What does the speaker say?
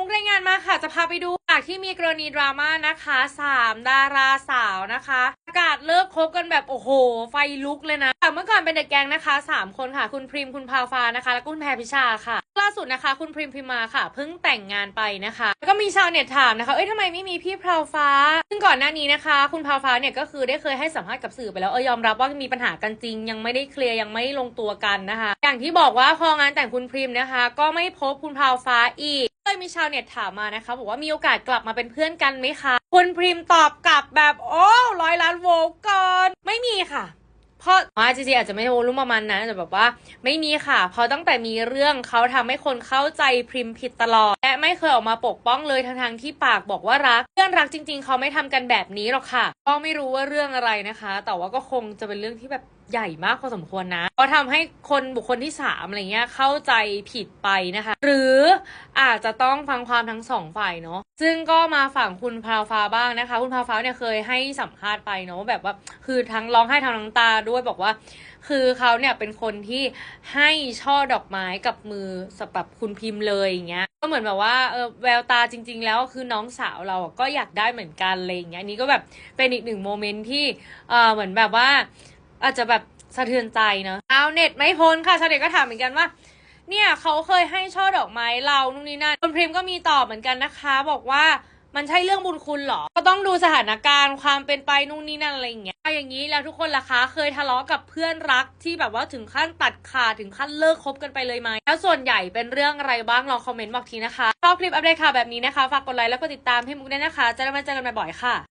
มุกรายงานมาค่ะ จะพาไปดูจากที่มีกรณีดราม่านะคะสามดาราสาวนะคะประกาศเลิกคบกันแบบโอ้โห ไฟลุกเลยนะเมื่อก่อนเป็นเด็กแก๊งนะคะสามคนค่ะ คุณพริมคุณพาวฟ้านะคะ และคุณแพรพิชาค่ะ ล่าสุดนะคะ คุณพริมพิมาค่ะ เพิ่งแต่งงานไปนะคะ แล้วก็มีชาวเน็ตถามนะคะเอ้ยทำไมไม่มีพี่พราวฟ้า ซึ่งก่อนหน้านี้นะคะ คุณพราวฟ้าเนี่ยก็คือได้เคยให้สัมภาษณ์กับสื่อไปแล้วเออยอมรับว่ามีปัญหากันจริง ยังไม่ได้เคลียร์ยังไม่ลงตัวกันนะคะ อย่างที่บอกว่าพองานแต่งคุณพริมนะคะ ก็ไม่พบคุณพราวฟ้าอีก ยมีชาวเน็ตถามมานะคะ บอกว่ามีโอกาสกลับมาเป็นเพื่อนกันไหมคะ คุณพริมตอบกลับแบบโอ้ร้อยล้านโวลก่อน ไม่มีค่ะเพราะว่าจริงๆอาจจะไม่โวลุ่มประมาณนั้นแต่แบบว่า ไม่มีค่ะ เพราะตั้งแต่มีเรื่องเขาทำให้คนเข้าใจพริมผิดตลอด และไม่เคยออกมาปกป้องเลยทั้งๆที่ปากบอกว่ารัก เพื่อนรักจริง ๆ เขาไม่ทำกันแบบนี้หรอกค่ะ ก็ไม่รู้ว่าเรื่องอะไรนะคะ แต่ว่าก็คงจะเป็นเรื่องที่แบบ ใหญ่มากพอสมควรนะเพราะทำให้คนบุคคลที่สามอะไรเงี้ยเข้าใจผิดไปนะคะ หรืออาจจะต้องฟังความทั้งสองฝ่ายเนาะซึ่งก็มาฝั่งคุณพราวฟ้าบ้างนะคะ คุณพราวฟ้าเนี่ยเคยให้สัมภาษณ์ไปเนาะแบบว่าคือทั้งร้องไห้ทั้งน้ำตาด้วยบอกว่า คือเขาเนี่ยเป็นคนที่ให้ช่อดอกไม้กับมือสำหรับคุณพิมพ์เลยอย่างเงี้ยก็เหมือนแบบว่าเออแววตาจริง ๆ แล้วคือน้องสาวเราก็อยากได้เหมือนกันอะไรอย่างเงี้ยนนี้ก็แบบเป็นอีกหนึ่งโมเมนต์ที่เออเหมือนแบบว่า อาจจะแบบสะเทือนใจเนอะชาวเน็ตไม่พ้นค่ะชาวเน็ตก็ถามเหมือนกันว่า เนี่ยเขาเคยให้ช่อดอกไม้เรานู่นนี่นั่นคุณพริมก็มีตอบเหมือนกันนะคะ บอกว่ามันใช่เรื่องบุญคุณเหรอ ก็ต้องดูสถานการณ์ความเป็นไปนู่นนี่นั่นอะไรอย่างเงี้ยเอาอย่างนี้แล้วทุกคนล่ะคะเคยทะเลาะกับเพื่อนรักที่แบบว่าถึงขั้นตัดขาดถึงขั้นเลิกคบกันไปเลยไหมแล้วส่วนใหญ่เป็นเรื่องอะไรบ้างลองคอมเมนต์บอกทีนะคะชอบคลิปอัปเดตข่าวแบบนี้นะคะฝากกดไลค์แล้วก็ติดตามให้มุกด้วยนะคะ จะได้มาเจอกันบ่อยๆค่ะ